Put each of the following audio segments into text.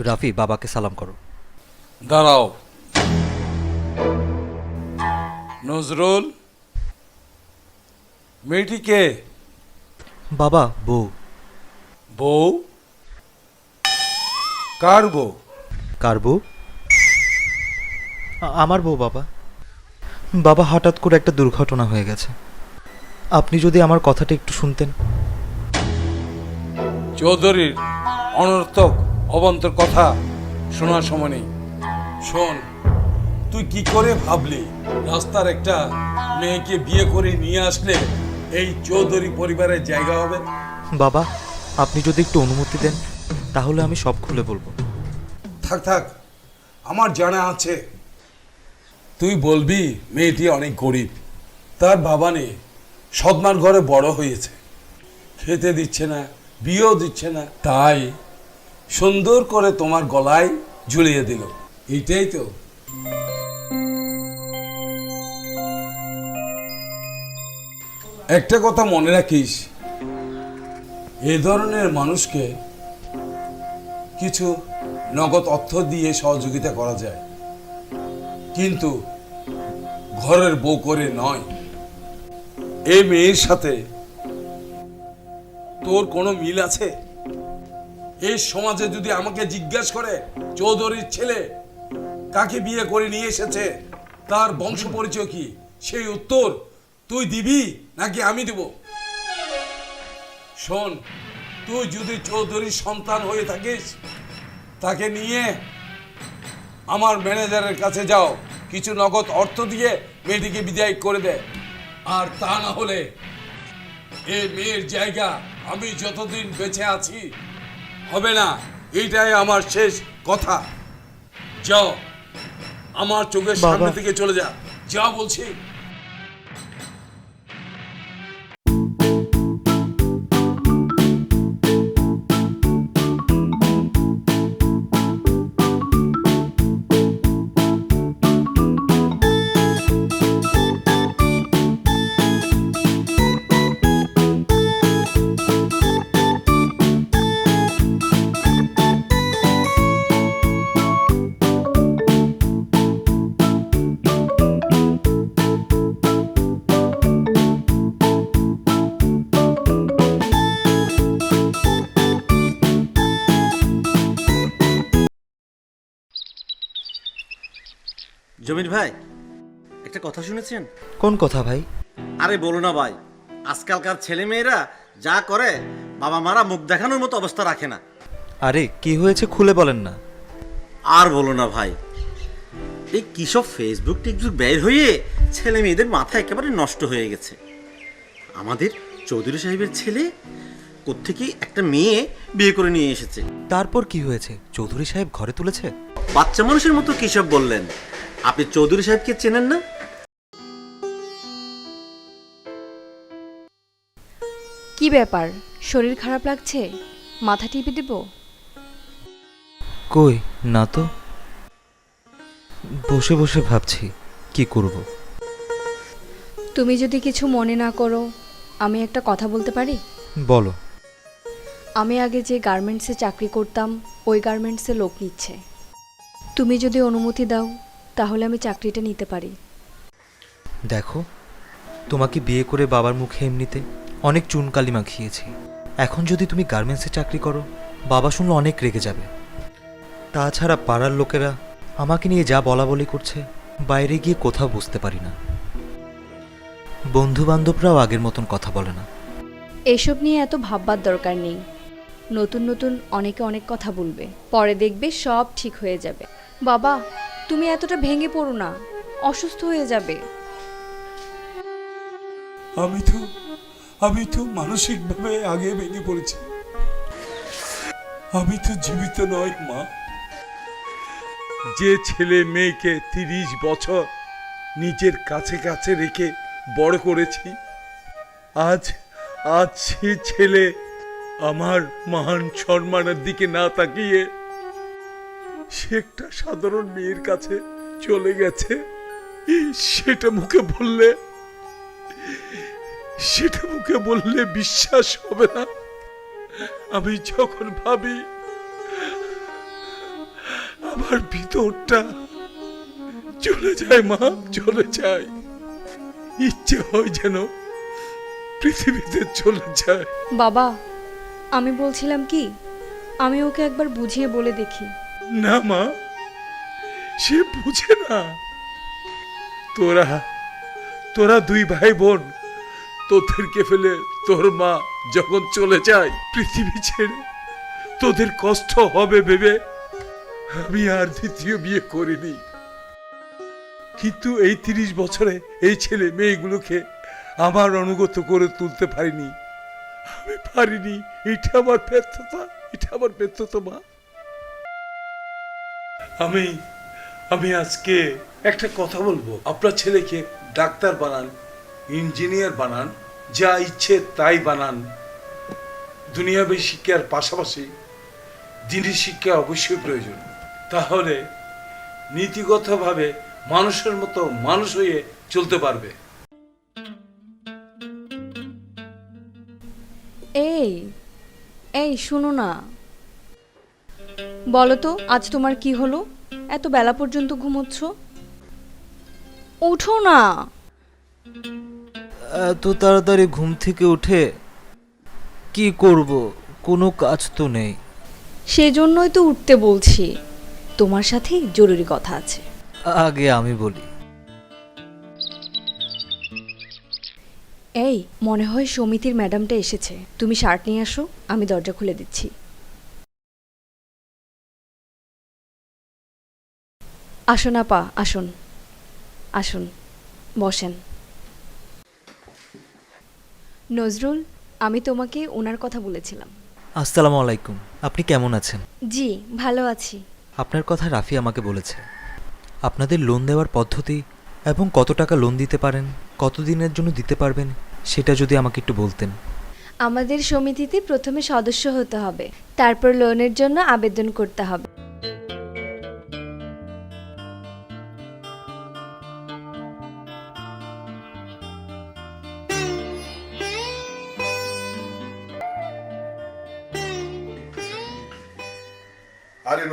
রাফি বাবাকে সালাম করো। দাঁড়াও। নজরুল মেয়েটি কে? বাবা বউ। বউ? কার বউ? কার বউ? আ- আমার বউ বাবা। বাবা হঠাৎ করে একটা দুর্ঘটনা হয়ে গেছে। আপনি যদি আমার কথাটা একটু শুনতেন। চৌধুরীর অনর্থক অবন্তর কথা শোনার সময় নেই। শোন তুই কি করে ভাবলি রাস্তার একটা মেয়েকে বিয়ে করে নিয়ে আসলে এই চৌধুরী পরিবারের জায়গা হবে? বাবা আপনি যদি একটু অনুমতি দেন তাহলে আমি সব খুলে বলব। থাক থাক আমার জানা আছে। তুই বলবি মেয়েটি অনেক গরিব। তার বাবা নেই সদমার ঘরে বড় হয়েছে। খেতে দিচ্ছে না বিয়েও দিচ্ছে না। তাই সুন্দর করে তোমার গলায় ঝুলিয়ে দিল। এইটাই তো। একটা কথা মনে রাখিস, এ ধরনের মানুষকে কিছু নগদ অর্থ দিয়ে সহযোগিতা করা যায়। কিন্তু ঘরের বউ করে নয়। এই মেয়ের সাথে তোর কোনো মিল আছে? এই সমাজে যদি আমাকে জিজ্ঞাসা করে, চৌধুরীর ছেলে কাকে বিয়ে করে নিয়ে এসেছে, তার বংশ পরিচয় কি? সেই উত্তর তুই দিবি নাকি আমি দেব? শোন, তুই যদি চৌধুরীর সন্তান হয়ে থাকিস, তাকে নিয়ে আমার ম্যানেজারের কাছে যাও। কিছু নগদ অর্থ দিয়ে মেয়েটিকে বিদায় করে দে। আর তা না হলে এই মেয়ের জায়গা আমি যতদিন বেঁচে আছি হবে না। এইটাই আমার শেষ কথা। যাও আমার চোখের সামনে থেকে চলে যা। যা বলছি। জমির ভাই একটা কথা শুনেছেন? কোন কথা ভাই? আরে বলো না ভাই আজকালকার ছেলে মেয়েরা যা করে বাবা মারা মুখ দেখানোর মতো অবস্থা রাখে না। আরে কি হয়েছে খুলে বলেন না। আর বলো না ভাই এই কিসব ফেসবুক টিকবুক বের হয়ে ছেলে মেয়েদের মাথা একেবারে নষ্ট হয়ে গেছে। আমাদের চৌধুরী সাহেবের ছেলে কোত্থেকে একটা মেয়ে বিয়ে করে নিয়ে এসেছে। তারপর কি হয়েছে? চৌধুরী সাহেব ঘরে তুলেছে? বাচ্চা মানুষের মতো কিসব বললেন? আপনি চৌধুরী সাহেবকে চেনেন না? কি ব্যাপার? শরীর খারাপ লাগছে? মাথা টিপে দেব? কই না তো। বসে বসে ভাবছি কি করব? তুমি যদি কিছু মনে না করো আমি একটা কথা বলতে পারি? বলো। আমি আগে যে গার্মেন্টসে চাকরি করতাম ওই গার্মেন্টসে লোক নিচ্ছে। তুমি যদি অনুমতি দাও তাহলে আমি চাকরিটা নিতে পারি। দেখো তোমাকে বিয়ে করে বাবার মুখে এমনিতে অনেক চুনকালি মাখিয়েছি। এখন যদি তুমি গার্মেন্টসে চাকরি করো বাবা শুনলে অনেক রেগে যাবে। তাছাড়া পাড়ার লোকেরা আমাকে নিয়ে যা বলা বলি করছে বাইরে গিয়ে কোথাও বুঝতে পারি না। বন্ধু বান্ধবরাও আগের মতন কথা বলে না। এসব নিয়ে এত ভাববার দরকার নেই। নতুন নতুন অনেকে অনেক কথা বলবে পরে দেখবে সব ঠিক হয়ে যাবে। বাবা তুমি এতটা ভেঙে পড়ো না অসুস্থ হয়ে যাবে। আমি তো আমি তো মানসিকভাবে আগে ভেঙে পড়েছি। আমি তো জীবিত নই মা। যে ছেলে মেয়েকে তিরিশ বছর নিজের কাছে কাছে রেখে বড় করেছি আজ আজ সে ছেলে আমার মহান সম্মানের দিকে না তাকিয়ে সে একটা সাধারণ মেয়ের কাছে চলে গেছে। সেটা মুখে বললে, সেটা মুখে বললে বিশ্বাস হবে না। আমি যখন ভাবি, আমার ভিতরটা চলে যায় মা, চলে যায়। ইচ্ছে হয় যেন পৃথিবীতে চলে যায়। বাবা, আমি বলছিলাম কি? আমি ওকে একবার বুঝিয়ে বলে দেখি। না, মা, সে বুঝে না। তোরা তোরা দুই ভাই বোন তোদেরকে ফেলে তোর মা যখন চলে যায় পৃথিবী ছেড়ে, তোদের কষ্ট হবে ভেবে আমি আর দ্বিতীয় বিয়ে করিনি। কিন্তু এই তিরিশ বছরে এই ছেলে মেয়েগুলোকে আমার অনুগত করে তুলতে পারিনি। আমি পারিনি, এটা আমার ব্যর্থতা, এটা আমার ব্যর্থতা, মা। আমি আমি আজকে একটা কথা বলব। আপনার ছেলেকে ডাক্তার বানান, ইঞ্জিনিয়ার বানান, যা ইচ্ছে তাই বানান। দুনিয়াবী শিক্ষার পাশাপাশি দিনের শিক্ষা অবশ্যই প্রয়োজন। তাহলে নীতিগতভাবে মানুষের মতো মানুষ হয়ে চলতে পারবে। এই এই শোনো না। বলো তো আজ তোমার কি হলো? এত বেলা পর্যন্ত ঘুমোচ্ছ? উঠো না। এত তাড়াতাড়ি ঘুম থেকে উঠে কি করব? কোনো কাজ তো নেই। সেজন্যই তো উঠতে বলছি। তোমার সাথে জরুরি কথা আছে। আগে আমি বলি। এই মনে হয় সমিতির ম্যাডামটা এসেছে। তুমি শার্ট নিয়ে আসো আমি দরজা খুলে দিচ্ছি। আসুন আপা আসুন। আসুন বসেন। নজরুল আমি তোমাকে ওনার কথা বলেছিলাম। আসসালামু আলাইকুম আপনি কেমন আছেন? জি ভালো আছি। আপনার কথা রাফি আমাকে বলেছে। আপনাদের লোন দেওয়ার পদ্ধতি এবং কত টাকা লোন দিতে পারেন কত দিনের জন্য দিতে পারবেন সেটা যদি আমাকে একটু বলতেন। আমাদের সমিতিতে প্রথমে সদস্য হতে হবে। তারপর লোনের জন্য আবেদন করতে হবে।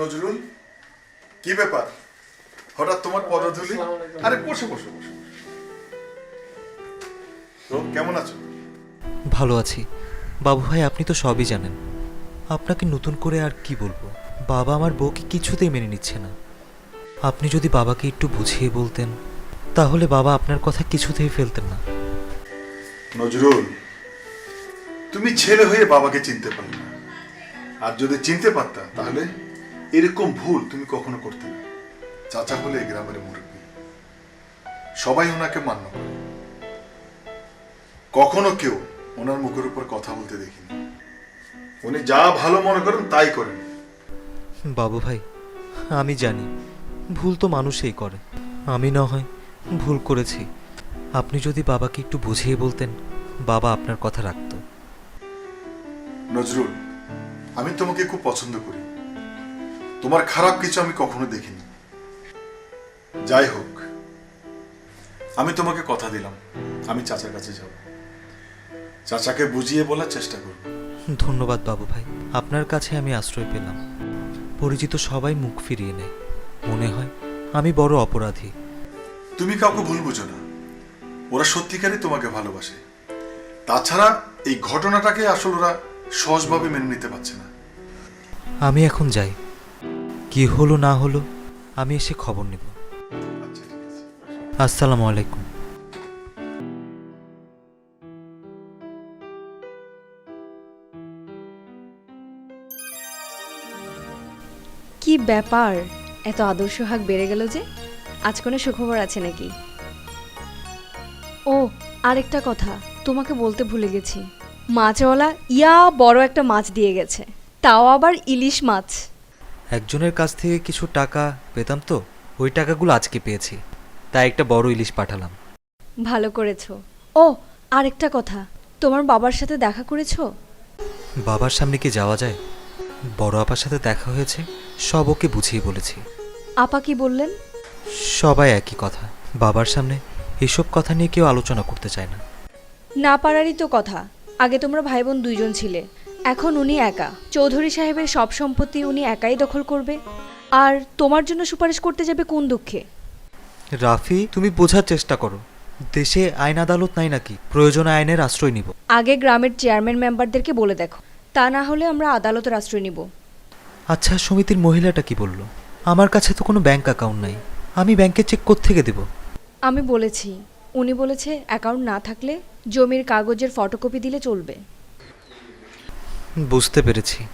নজরুল কি ব্যাপার? হঠাৎ তোমার পদধূলি আরে বসে বসে বসে। তো কেমন আছো? ভালো আছি। বাবু ভাই আপনি তো সবই জানেন। আপনাকে নতুন করে আর কি বলব? বাবা আমার বউকে কিছুতেই মেনে নিচ্ছে না। আপনি যদি বাবাকে একটু বুঝিয়ে বলতেন তাহলে বাবা আপনার কথা কিছুতেই ফেলতেন না। নজরুল তুমি ছেলে হয়ে বাবাকে চিনতে পারলে না। আর যদি চিনতে পারতাম তাহলে? এরকম ভুল তুমি কখনো করতে না। চাচা হলে এই গ্রামের মুরব্বী। সবাই ওনাকে মান্য করে। কখনো কেউ ওনার মুখের উপর কথা বলতে দেখিনি। উনি যা ভালো মনে করেন তাই করেন। বাবু ভাই আমি জানি ভুল তো মানুষই করে। আমি না হয় ভুল করেছি। আপনি যদি বাবাকে একটু বুঝিয়ে বলতেন বাবা আপনার কথা রাখতো। নজরুল আমি তোমাকে খুব পছন্দ করি। তোমার খারাপ কিছু আমি কখনো দেখিনি। যাই হোক আমি তোমাকে কথা দিলাম। আমি চাচার কাছে যাব। চাচাকে বুঝিয়ে বলার চেষ্টা করব। ধন্যবাদ বাবু ভাই আপনার কাছে আমি আশ্রয় পেলাম। পরিচিত সবাই মুখ ফিরিয়ে নেয়। মনে হয় আমি বড় অপরাধী। তুমি কাউকে ভুল বুঝো না। ওরা সত্যিকারই তোমাকে ভালোবাসে। তাছাড়া এই ঘটনাটাকে আসলে ওরা সহজভাবে মেনে নিতে পারছে না। আমি এখন যাই। কি হলো না হলো, আমি এসে খবর নেব। আসসালামু আলাইকুম। কি ব্যাপার? এত আদর্শ হাক বেড়ে গেল যে, আজ কোনো সুখবর আছে নাকি? ও, আরেকটা কথা, তোমাকে বলতে ভুলে গেছি। মাছওয়ালা ইয়া বড় একটা মাছ দিয়ে গেছে, তাও আবার ইলিশ মাছ। একজনের কাছ থেকে কিছু টাকা পেতাম তো ওই টাকাগুলো আজকে পেয়েছি। তাই একটা বড় ইলিশ পাঠালাম। ভালো করেছ। ও আরেকটা কথা তোমার বাবার সাথে দেখা করেছ? বাবার সামনে কি যাওয়া যায়? বড় আপার সাথে দেখা হয়েছে সব ওকে বুঝিয়ে বলেছি। আপা কি বললেন? সবাই একই কথা বাবার সামনে এসব কথা নিয়ে কেউ আলোচনা করতে চায় না। না পারারই তো কথা আগে তোমরা ভাই বোন দুইজন ছিলে এখন উনি একা। চৌধুরী সাহেবের সব সম্পত্তি উনি একাই দখল করবে। আর তোমার জন্য সুপারিশ করতে যাবে কোন দুঃখে? রাফি তুমি বোঝার চেষ্টা করো। দেশে আইন আদালত নাই নাকি? প্রয়োজনে আইনের আশ্রয় নিব। আগে গ্রামের চেয়ারম্যান মেম্বারদেরকে বলে দেখো। তা না হলে আমরা আদালতের আশ্রয় নিব। আচ্ছা সমিতির মহিলাটা কি বলল? আমার কাছে তো কোনো ব্যাংক অ্যাকাউন্ট নাই। আমি ব্যাংকে চেক থেকে দেব? আমি বলেছি। উনি বলেছে অ্যাকাউন্ট না থাকলে জমির কাগজের ফটোকপি দিলে চলবে। বুঝতে পেরেছি।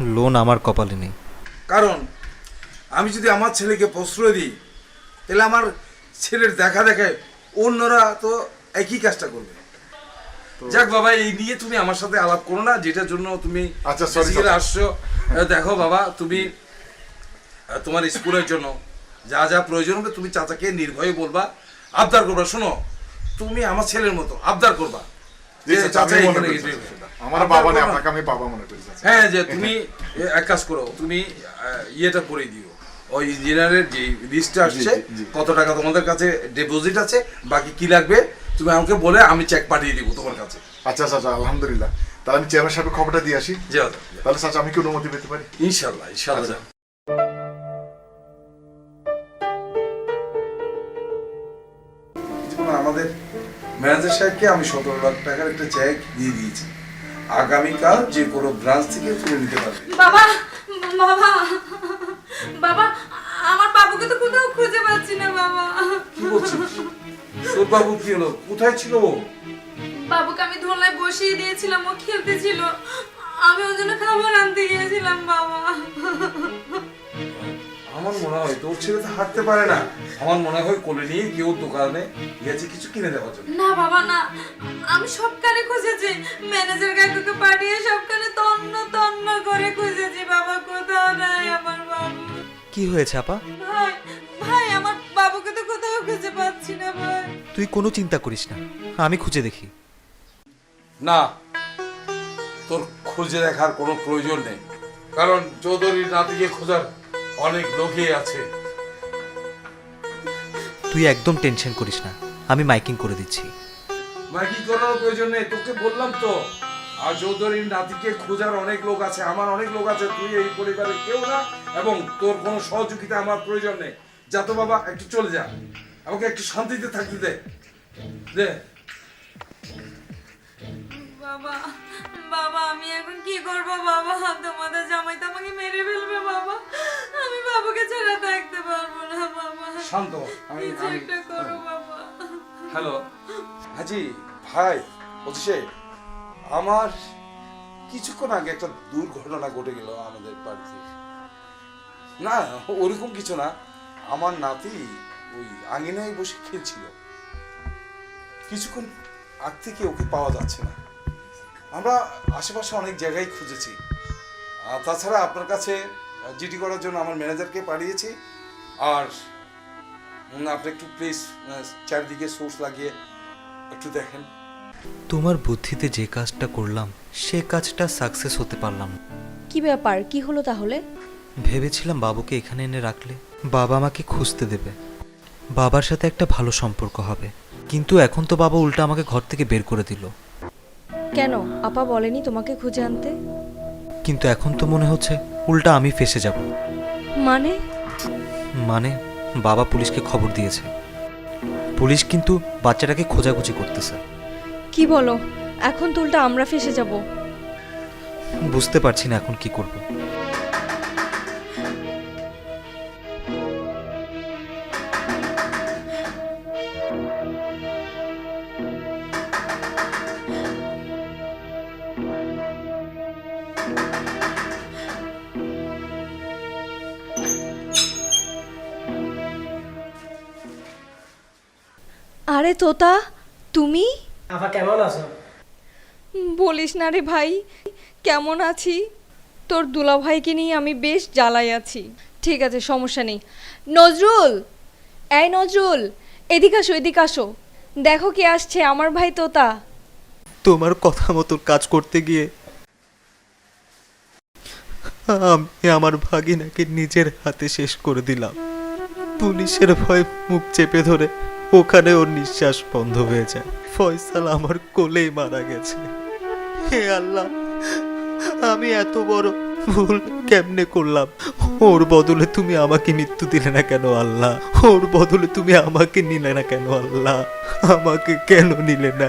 লোন আমার কপালে নেই। কারণ আমি যদি আমার ছেলেকে প্রশ্রয় দিই তাহলে আমার ছেলের দেখা দেখায় অন্যরা তো একই কাজটা করবে। যাক বাবা এই নিয়ে তুমি আমার সাথে আলাপ করো না যেটার জন্য তুমি আচ্ছা, sorry. আসছো। দেখো বাবা তুমি তোমার স্কুলের জন্য যা যা প্রয়োজন হবে তুমি চাচাকে নির্ভয়ে বলবা আবদার করবা। শোনো তুমি আমার ছেলের মতো আবদার করবা। চাচা, এখানে। আমার বাবা নেই করবা। আপনাকে আমি বাবা মনে করি হ্যাঁ যে তুমি এক কাজ করো তুমি ইয়েটা করে দিও। ওই ইঞ্জিনিয়ারের যে লিস্টটা আসছে। কত টাকা তোমাদের কাছে ডিপোজিট আছে বাকি কি লাগবে তুমি আমাকে বলে আমি চেক পাঠিয়ে দিব তোমার কাছে। আচ্ছা চাচা আলহামদুলিল্লাহ। তাহলে আমি চেয়ারম্যান সাহেবের খবরটা দিয়ে আসি। যাও তাহলে চাচা আমি কি অনুমতি পেতে পারি? ইনশাল্লাহ ইনশাল্লাহ। আমাদের ম্যানেজার সাহেবকে আমি সতেরো লাখ টাকার একটা চেক দিয়ে দিয়েছি। আগামীকাল যে কোনো ব্রাঞ্চ থেকে তুলে নিতে পারবে। বাবা বাবা বাবা আমার বাবুকে তো কোথাও খুঁজে পাচ্ছি না বাবা। কি বলছিস তোর বাবু কি হলো? কোথায় ছিল ও? বাবুকে আমি ধোলায় বসিয়ে দিয়েছিলাম ও খেলতেছিল আমি ওর জন্য খাবার আনতে গিয়েছিলাম বাবা। আমার মনে হয় তোর ছেলে তো হাঁটতে পারে না। আমার মনে হয় কোলে নিয়ে কেউ দোকানে গেছে কিছু কিনে দেওয়ার জন্য। না বাবা না। আমি সবখানে খুঁজেছি। ম্যানেজার কাকুকে পাঠিয়ে সবখানে তন্ন তন্ন করে খুঁজেছি। বাবা কোথাও নাই আমার বাবু। কি হয়েছে আপা? ভাই ভাই আমার বাবুকে তো কোথাও খুঁজে পাচ্ছি না ভাই। তুই কোনো চিন্তা করিস না। আমি খুঁজে দেখি। না তোর খুঁজে দেখার কোনো প্রয়োজন নেই। কারণ চৌধুরীর নাতিকে খোঁজার অনেক লোকই আছে। তুই একদম টেনশন করিস না আমি মাইকিং করে দিচ্ছি। মাইকিং করার প্রয়োজন নেই তোকে বললাম তো। আর চৌধুরীর নাতিকে খোঁজার অনেক লোক আছে আমার অনেক লোক আছে তুই এই পরিবারের কেউ না এবং তোর কোনো সহযোগিতা আমার প্রয়োজন নেই। যা তো বাবা একটু চলে যা। আমাকে একটু শান্তিতে থাকতে দে। দে। বাবা। বাবা আমি এখন কি করব বাবা? তোমাদের জামাই তো আমাকে মেরে ফেলবে বাবা। আমি বাবুকে ছাড়া থাকতে পারব না বাবা। শান্ত আমি কিছু আমি একটা করো বাবা। হ্যালো। হাজি ভাই বলছে আমার কিছুক্ষণ আগে একটা দুর্ঘটনা ঘটে গেল আমাদের বাড়িতে। না ওরকম কিছু না। আমার নাতি ওই আঙিনায় বসে খেলছিল। কিছুক্ষণ আগ থেকে ওকে পাওয়া যাচ্ছে না। আমরা আশেপাশে অনেক জায়গায় খুঁজেছি। আর তাছাড়া আপনার কাছে জিডি করার জন্য আমার ম্যানেজারকে পাঠিয়েছি। আর আপনি একটু প্লিজ চারিদিকে সোর্স লাগিয়ে একটু দেখেন। তোমার বুদ্ধিতে যে কাজটা করলাম সে কাজটা সাকসেস হতে পারলাম। কি ব্যাপার? কি হলো তাহলে? ভেবেছিলাম বাবুকে এখানে এনে রাখলে বাবা আমাকে খুঁজতে দেবে। বাবার সাথে একটা ভালো সম্পর্ক হবে। কিন্তু এখন তো বাবা উল্টা আমাকে ঘর থেকে বের করে দিল। কেন? আপা বলেনি তোমাকে খুঁজে আনতে? কিন্তু এখন তো মনে হচ্ছে উল্টা আমি ফেসে যাব। মানে? মানে বাবা পুলিশকে খবর দিয়েছে। পুলিশ কিন্তু বাচ্চাটাকে খোঁজাখুঁজি করতেছে। কি বলো? এখন তো উল্টা আমরা ফেসে যাব। বুঝতে পারছি না এখন কি করব। আরে তোতা তুমি? আপা কেমন আছো? বলিস না রে ভাই কেমন আছি? তোর দুলাভাইকে নিয়ে আমি বেশ জ্বালাই আছি। ঠিক আছে সমস্যা নেই। নজরুল এই নজরুল এদিকে আসো এদিকে আসো। দেখো কে আসছে আমার ভাই তোতা। তোমার কথা মতো কাজ করতে গিয়ে আমি আমার ভাগিনাকে নিজের হাতে শেষ করে দিলাম। পুলিশের ভয় মুখ চেপে ধরে ওখানে ওর নিঃশ্বাস বন্ধ হয়ে যায়। ফয়সাল আমার কোলেই মারা গেছে। হে আল্লাহ, আমি এত বড় ভুল কেমনে করলাম? ওর বদলে তুমি আমাকে মৃত্যু দিলে না কেন আল্লাহ? ওর বদলে তুমি আমাকে নিলে না কেন আল্লাহ? আমাকে কেন নিলে না?